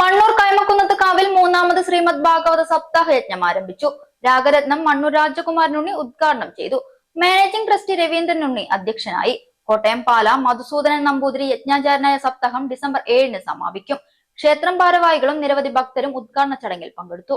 മണ്ണൂർ കൈമക്കുന്നത്ത് കാവിൽ മൂന്നാമത് ശ്രീമദ് ഭാഗവത സപ്താഹ യജ്ഞം ആരംഭിച്ചു. രാഗരത്നം മണ്ണൂർ രാജകുമാരനുണ്ണി ഉദ്ഘാടനം ചെയ്തു. മാനേജിംഗ് ട്രസ്റ്റി രവീന്ദ്രൻ ഉണ്ണി അധ്യക്ഷനായി. കോട്ടയം പാല മധുസൂദനൻ നമ്പൂതിരി യജ്ഞാചാരനായ സപ്താഹം ഡിസംബർ ഏഴിന് സമാപിക്കും. ക്ഷേത്രം ഭാരവാഹികളും നിരവധി ഭക്തരും ഉദ്ഘാടന ചടങ്ങിൽ പങ്കെടുത്തു.